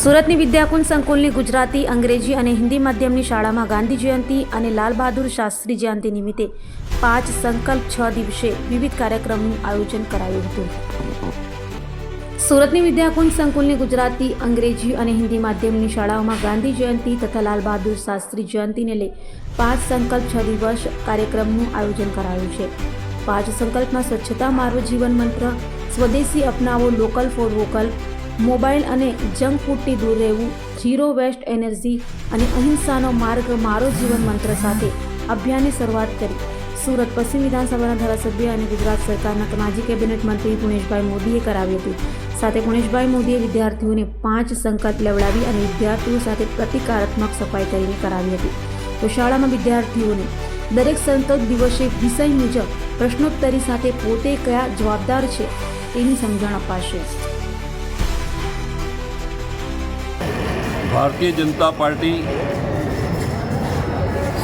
સુરતની વિદ્યાકુંજ સંકુલની ગુજરાતી, અંગ્રેજી અને હિન્દી માધ્યમની શાળામાં ગાંધી જયંતિ અને લાલ બહાદુર શાસ્ત્રી જયંતિ નિમિત્તે પાંચ સંકલ્પ છ દિવસે વિવિધ કાર્યક્રમનું આયોજન કરાયું હતું. સુરતની વિદ્યાકુંજ સંકુલની ગુજરાતી, અંગ્રેજી અને હિન્દી માધ્યમની શાળાઓમાં ગાંધી જયંતિ તથા લાલ બહાદુર શાસ્ત્રી જયંતિને લઈ પાંચ સંકલ્પ છ દિવસ કાર્યક્રમનું આયોજન કરાયું છે. પાંચ સંકલ્પમાં સ્વચ્છતા મારો જીવન મંત્ર, સ્વદેશી અપનાવો, લોકલ ફોર વોકલ મોબાઈલ અને જંક ફૂડથી દૂર રહેવું, ઝીરો વેસ્ટ એનર્જી અને અહિંસાનો માર્ગ મારો જીવન મંત્ર સાથે અભિયાનની શરૂઆત કરી. સુરત પશ્ચિમ વિધાનસભાના ધારાસભ્ય અને ગુજરાત સરકારના માજી કેબિનેટ મંત્રી પુણેશભાઈ મોદીએ કરાવી હતી. સાથે પુણેશભાઈ મોદીએ વિદ્યાર્થીઓને પાંચ સંકલ્પ લેવડાવી અને વિદ્યાર્થીઓ સાથે પ્રતિકારાત્મક સફાઈ કરીને કરાવી હતી. તો શાળામાં વિદ્યાર્થીઓને દરેક સંકલ્પ દિવસે વિષય મુજબ પ્રશ્નોત્તરી સાથે પોતે કયા જવાબદાર છે તેની સમજણ અપાશે. ભારતીય જનતા પાર્ટી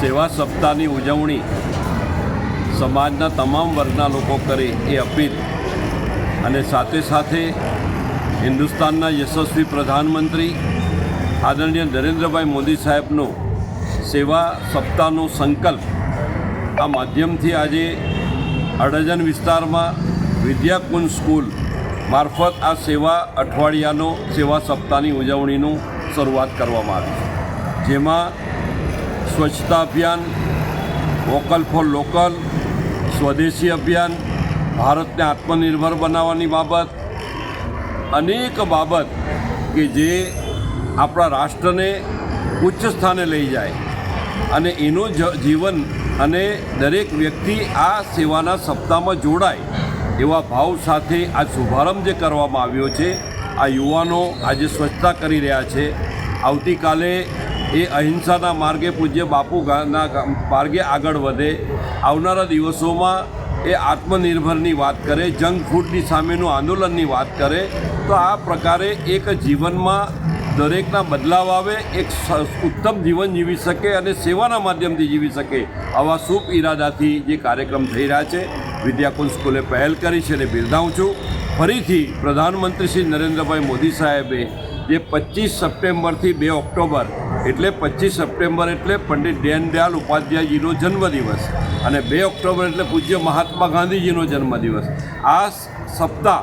સેવા સપ્તાહની ઉજવણી સમાજના તમામ વર્ગના લોકો કરે એ અપીલ. અને સાથે સાથે હિન્દુસ્તાનના યશસ્વી પ્રધાનમંત્રી આદરણીય નરેન્દ્રભાઈ મોદી સાહેબનો સેવા સપ્તાહનો સંકલ્પ આ માધ્યમથી આજે અડજન વિસ્તારમાં વિદ્યાકુંજ સ્કૂલ મારફત આ સેવા અઠવાડિયાનો સેવા સપ્તાહની ઉજવણીનું શરૂઆત કરવામાં આવી છે. જેમાં સ્વચ્છતા અભિયાન, વોકલ ફોર લોકલ, સ્વદેશી અભિયાન, ભારતને આત્મનિર્ભર બનાવવાની બાબત, અનેક બાબત કે જે આપણા રાષ્ટ્રને ઉચ્ચ સ્થાને લઈ જાય. અને એનું જીવન અને દરેક વ્યક્તિ આ સેવાના સપ્તાહમાં જોડાય એવા ભાવ સાથે આ શુભારંભ જે કરવામાં આવ્યો છે આ યુવાનો આજે સ્વચ્છતા કરી રહ્યા છે. આવતીકાલે એ અહિંસાના માર્ગે પૂજ્ય બાપુના માર્ગે આગળ વધે. આવનારા દિવસોમાં એ આત્મનિર્ભરની વાત કરે, જંક ફૂડની સામેનું આંદોલનની વાત કરે, તો આ પ્રકારે એક જીવનમાં દરેકના બદલાવ આવે, એક ઉત્તમ જીવન જીવી શકે અને સેવાના માધ્યમથી જીવી શકે, આવા શુભ ઈરાદાથી જે કાર્યક્રમ થઈ રહ્યા છે. વિદ્યાકુંજ સ્કૂલે પહેલ કરી છે અને બિરદાવું છું. ફરીથી પ્રધાનમંત્રી શ્રી નરેન્દ્રભાઈ મોદી સાહેબે જે પચીસ સપ્ટેમ્બરથી બે ઓક્ટોબર, એટલે પચીસ સપ્ટેમ્બર એટલે પંડિત દીનદયાલ ઉપાધ્યાયજીનો જન્મદિવસ અને બે ઓક્ટોબર એટલે પૂજ્ય મહાત્મા ગાંધીજીનો જન્મદિવસ. આ સપ્તાહ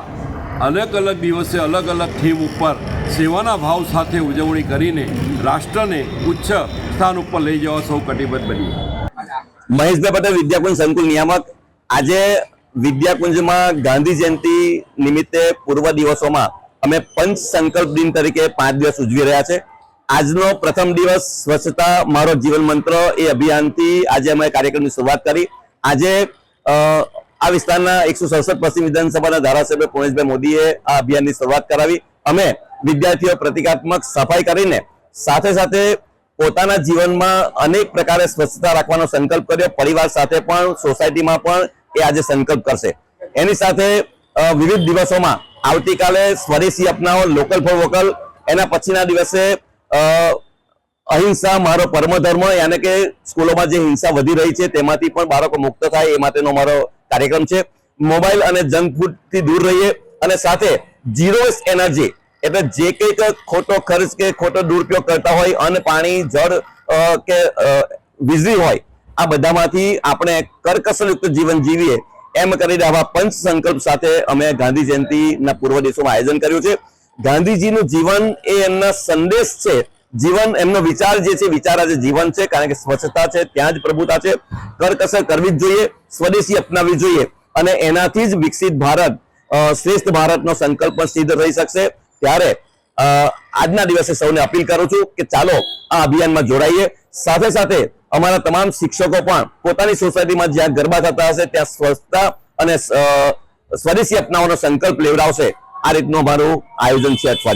અલગ અલગ દિવસે અલગ અલગ થીમ ઉપર સેવાના ભાવ સાથે ઉજવણી કરીને રાષ્ટ્રને ઉચ્ચ સ્થાન ઉપર લઈ જવા સૌ કટિબદ્ધ બનીએ મહેશભાઈ પટેલ, વિદ્યાકુંજ સંકુલ નિયામક. આજે વિદ્યાકુંજમાં ગાંધી જયંતિ નિમિત્તે પૂર્વ દિવસોમાં અમે પંચ સંકલ્પ દિન તરીકે પાંચ દિવસ ઉજવી રહ્યા છે. આજનો પ્રથમ દિવસ સ્વચ્છતા મારો જીવન મંત્ર એ અભિયાનથી આજે અમે કાર્યક્રમની શરૂઆત કરી. આજે આ વિસ્તારના એકસો સડસઠ પશ્ચિમ વિધાનસભાના ધારાસભ્ય પુણેશભાઈ મોદીએ આ અભિયાનની શરૂઆત કરાવી. અમે વિદ્યાર્થીઓ પ્રતિકાત્મક સફાઈ કરીને સાથે સાથે પોતાના જીવનમાં અનેક પ્રકારે સ્વચ્છતા રાખવાનો સંકલ્પ કર્યો. પરિવાર સાથે પણ, સોસાયટીમાં પણ એ આજે સંકલ્પ કરશે. એની સાથે વિવિધ દિવસોમાં આવતીકાલે સ્વદેશી અપનાવો લોકલ ફોર વોકલ એના પછીના દિવસે અહિંસા, મારો પરમ ધર્મ યાને કે સ્કૂલોમાં જે હિંસા વધી રહી છે તેમાંથી પણ બાળકો મુક્ત થાય એ માટેનો મારો કાર્યક્રમ છે. મોબાઈલ અને જંક ફૂડથી દૂર રહીએ અને સાથે ઝીરો એનર્જી એટલે જે કંઈક ખોટો ખર્ચ કે ખોટો દુરુપયોગ કરતા હોય, અન્ન, પાણી, જળ કે વીજળી હોય આ બધામાંથી આપણે કરકસરયુક્ત જીવન જીવીએ એમ કરીને આવા પંચ સંકલ્પ સાથે અમે ગાંધી જયંતિના પૂર્વ દિવસોમાં આયોજન કર્યું છે. ગાંધીજીનું જીવન એ એમના સંદેશ છે. જીવન એમનો વિચાર જે છે, વિચાર આજે જીવન છે, કારણ કે સ્વચ્છતા છે, ત્યાં જ પ્રભુતા છે. કરકસર કરવી જ જોઈએ, સ્વદેશી અપનાવવી જોઈએ અને એનાથી જ વિકસિત ભારત શ્રેષ્ઠ ભારતનો સંકલ્પ પણ સિદ્ધ થઈ શકશે. ત્યારે આજના દિવસે સૌને અપીલ કરું છું કે ચાલો આ અભિયાનમાં જોડાઈએ. સાથે સાથે અમારા તમામ શિક્ષકો પણ પોતાની સોસાયટીમાં જ્યાં ગરબા થતા હશે, ત્યાં સ્વચ્છતા અને સ્વદેશી અપનાવવાનો સંકલ્પ લેવડાવશે. આ રીતનું અમારું આયોજન છે